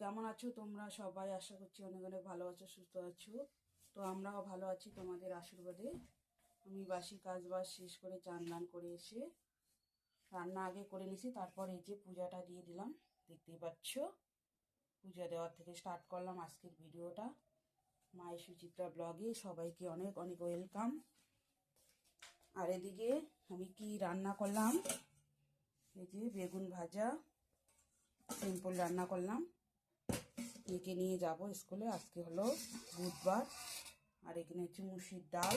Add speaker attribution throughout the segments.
Speaker 1: কেমন আছো তোমরা সবাই? আশা করছি অনেক অনেক ভালো আছো, সুস্থ আছো। তো আমরাও ভালো আছি তোমাদের আশীর্বাদে। আমি বাসি কাজ বাজ শেষ করে চান দান করে এসে রান্না আগে করে নিছি, তারপর এই যে পূজাটা দিয়ে দিলাম, দেখতেই পাচ্ছ। পূজা দেওয়ার থেকে স্টার্ট করলাম আজকের ভিডিওটা। মায়ের সুচিত্রা ব্লগে সবাইকে অনেক অনেক ওয়েলকাম আর এদিকে আমি কি রান্না করলাম? এই যে বেগুন ভাজা সিম্পল রান্না করলাম। মেয়েকে নিয়ে যাব স্কুলে। আজকে হলো বুধবার। আর এখানে হচ্ছে মুসির ডাল।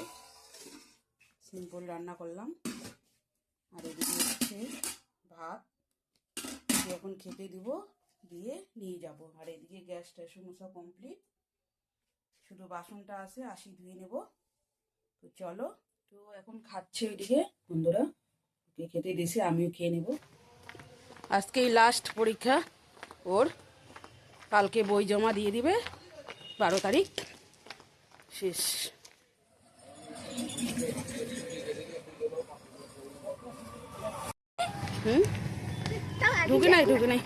Speaker 1: সিম্পল রান্না করলাম। আর এদিকে হচ্ছে ভাত। এখন খেতে দিব, দিয়ে নিয়ে যাব। আর এদিকে গ্যাসটা সমস্ত কমপ্লিট। শুধু বাসনটা আছে আসি ধুয়ে নেব। তো চলো, তো এখন খাচ্ছে ওইদিকে বন্ধুরা। ওকে খেতে দিয়েছে, আমিও খেয়ে নেব। আজকেই লাস্ট পরীক্ষা ওর। কালকে বই জমা দিয়ে দিবে। বারো তারিখ। শেষ। হুম? ঢুকে নাই ঢুকে নাই।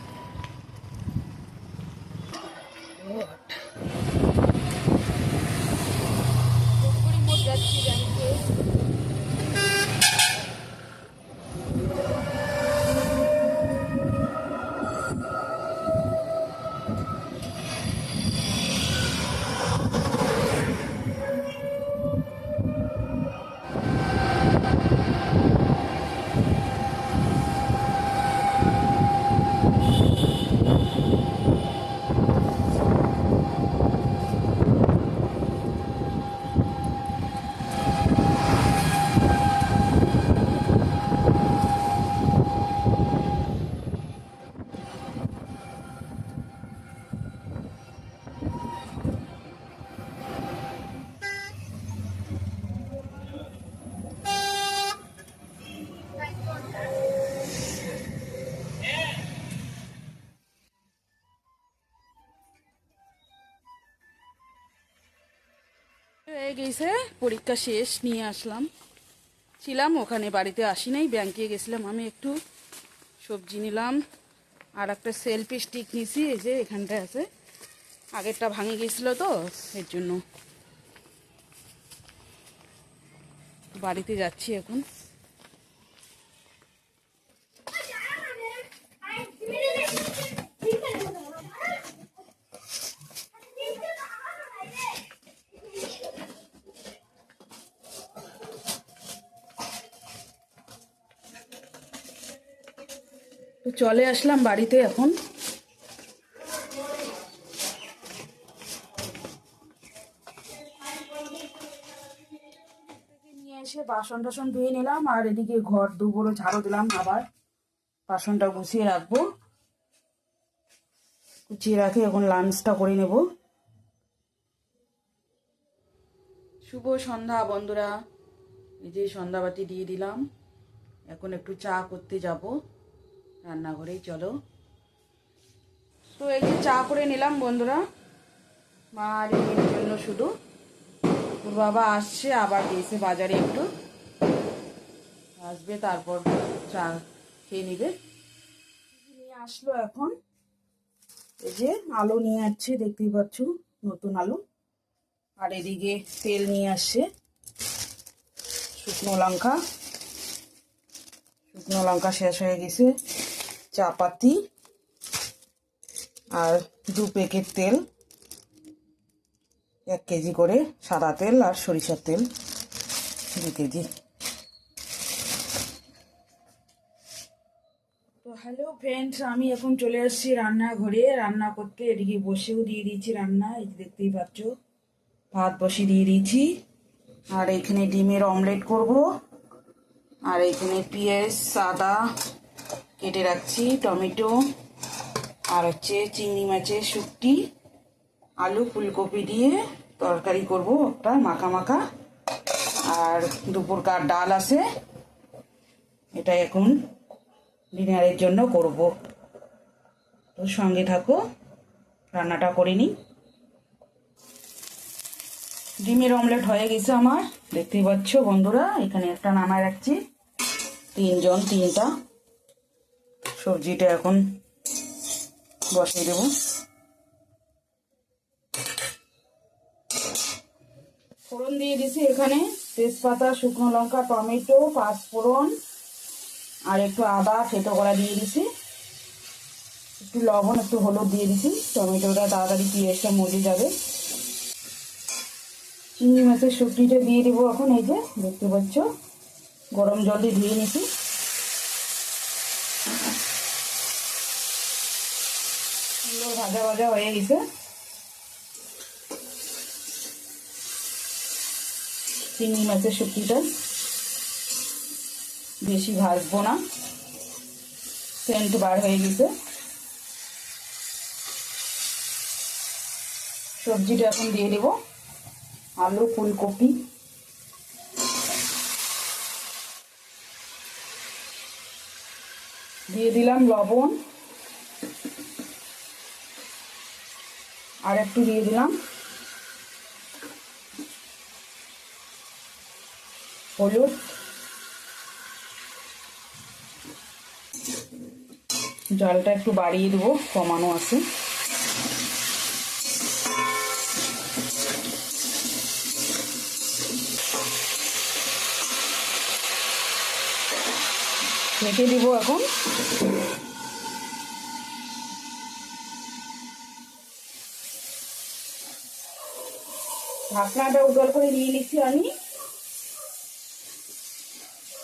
Speaker 1: হয়ে গেছে। পরীক্ষা শেষ, নিয়ে আসলাম। ছিলাম, ওখানে বাড়িতে আসি নাই ব্যাংকে গেছিলাম। আমি একটু সবজি নিলাম আর একটা সেলফি স্টিক নিছি, এই যে এখানটায় আছে। আগেরটা ভাঙে গেছিল তো, এর জন্য। বাড়িতে যাচ্ছি এখন। তো চলে আসলাম বাড়িতে এখন। নিয়ে এসে বাসন টাসন ধুয়ে নিলাম, আর এদিকে ঘর দুপুরো ঝাড়ু দিলাম আবার। বাসনটা গুছিয়ে রাখব। গুছিয়ে রাখে এখন লাঞ্চটা করে নেব। শুভ সন্ধ্যা বন্ধুরা। এই যে সন্ধ্যাবাতি দিয়ে দিলাম। এখন একটু চা করতে যাব। রান্নাঘরেই চলো। তো এই যে চা করে নিলাম বন্ধুরা। মা আর জন্য শুধু। ওর বাবা আসছে, আবার গেছে বাজারে একটু। আসবে, তারপর চা খেয়ে নিবে। নিয়ে আসলো এখন। এই যে আলু নিয়ে আসছে, দেখতেই পাচ্ছ, নতুন আলু। আর এদিকে তেল নিয়ে আসছে, শুকনো লঙ্কা। শুকনো লঙ্কা শেষ হয়ে গেছে, চাপাতি আর দু প্যাকেট তেল, এক কেজি করে সাদা তেল আর সরিষার তেল, দু কেজি। তো হ্যালো ফ্রেন্ডস আমি এখন চলে আসছি রান্নাঘরে। রান্না করতে এদিকে বসেও দিয়ে দিয়েছি রান্না, এই দেখতেই পাচ্ছ, ভাত বসিয়ে দিয়ে দিয়েছি। আর এখানে ডিমের অমলেট করব। আর এখানে পেঁয়াজ, সাদা কেটে রাখছি, টমেটো, আর হচ্ছে চিংড়ি মাছের শুকটি আলু, ফুলকপি দিয়ে তরকারি করব একটা মাখা মাখা। আর দুপুরকার ডাল আছে, এটা এখন ডিনারের জন্য করব। তো সঙ্গে থাকো, রান্নাটা করে নিই। ডিমের অমলেট হয়ে গেছে আমার। দেখতেই পাচ্ছ বন্ধুরা, এখানে একটা নামায় রাখছি। তিনজন, তিনটা। সবজিটা এখন বসিয়ে দেব। ফোড়ন দিয়ে দিছি এখানে। তেজপাতা, শুকনো লঙ্কা, টমেটো, পাঁচফোড়ন, আর একটু আদা ফেটো করা দিয়ে দিছি। একটু লবণ, একটু হলুদ দিয়ে দিছি। টমেটোটা তাড়াতাড়ি পিঁয়াজটা মজে যাবে। চিংড়ি মাছের শুটকিটা দিয়ে দেবো এখন, এই যে দেখতে পাচ্ছ, গরম জল দিয়ে ধুয়ে নিছি ভাজা ভাজা হয়ে গেছে। চিংড়ি মাছের শুটকিটা বেশি ভাজবো না। সেন্ট বার হয়ে গেছে। সবজিটা এখন দিয়ে দেবো। আলু, ফুলকপি। দিয়ে দিলাম লবণ। আর একটু দিয়ে দিলাম হলুদ। জলটা একটু বাড়িয়ে দেবো, কমানো আছে। রেখে দিব এখন। ঢাকনাটা উদল করে নিয়ে নিচ্ছি আমি।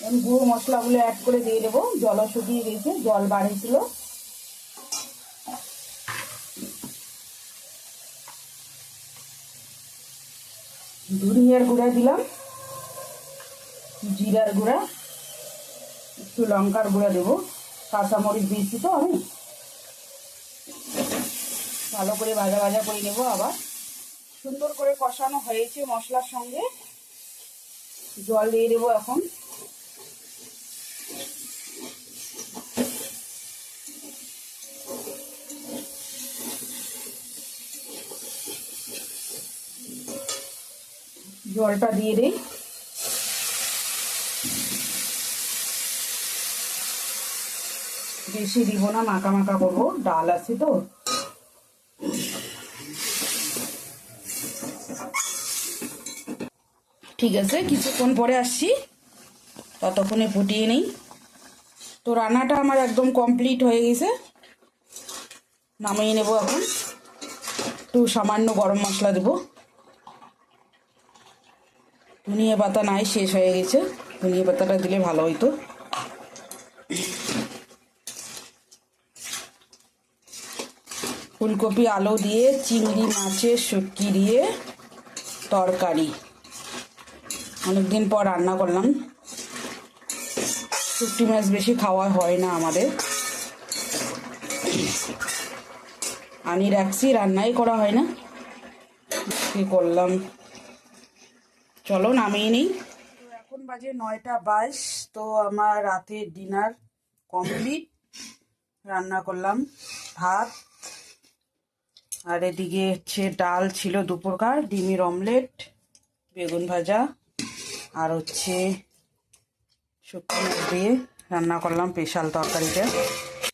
Speaker 1: আমি গুঁড়ো মশলাগুলো অ্যাড করে দিয়ে দেবো। জল শুকিয়ে গেছে, জল বাড়িয়েছিল। ধনিয়ার গুঁড়া দিলাম, জিরার গুঁড়া। একটু লঙ্কার গুঁড়া দেবো। কাঁচামরিচ দিয়েছি তো আমি। ভালো করে ভাজা ভাজা করে নেব আবার। সুন্দর করে কষানো হয়েছে মশলার সঙ্গে। জল দিয়ে দেবো এখন। জলটা দিয়ে দিই। বেশি দিব না, মাখা মাখা করব, ডাল আছে তো। ঠিক আছে, কিছুক্ষণ পরে আসছি, ততক্ষণে ফুটিয়ে নেই। তো রান্নাটা আমার একদম কমপ্লিট হয়ে গেছে। নামিয়ে নেব এখন। একটু সামান্য গরম মশলা দেবো। ধনিয়া পাতা নাই, শেষ হয়ে গেছে। ধনিয়া পাতাটা দিলে ভালো হইতো। ফুলকপি, আলু দিয়ে, চিংড়ি মাছের শুটকি দিয়ে তরকারি। অনেকদিন পর রান্না করলাম। শুটকি মাছ বেশি খাওয়া হয় না আমাদের। আনি রাখছি রান্নাই করা হয় না। কি করলাম? চলো নামিয়ে নিই। এখন বাজে নয়টা বাইশ, তো আমার রাতের ডিনার কমপ্লিট। রান্না করলাম ভাত আর এদিকে হচ্ছে ডাল ছিল দুপুরকার ডিমের অমলেট বেগুন ভাজা আর হচ্ছে শুকনো দিয়ে রান্না করলাম স্পেশাল তরকারিটা।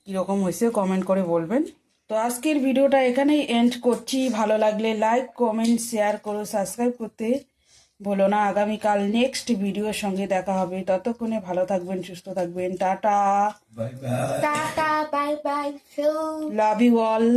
Speaker 1: কীরকম হয়েছে কমেন্ট করে বলবেন। তো আজকের ভিডিওটা এখানেই এন্ড করছি। ভালো লাগলে লাইক কমেন্ট শেয়ার করো সাবস্ক্রাইব করতে বলো না। আগামীকাল নেক্সট ভিডিওর সঙ্গে দেখা হবে। ততক্ষণে ভালো থাকবেন সুস্থ থাকবেন। Tata.
Speaker 2: Tata, bye. bye,
Speaker 1: love you all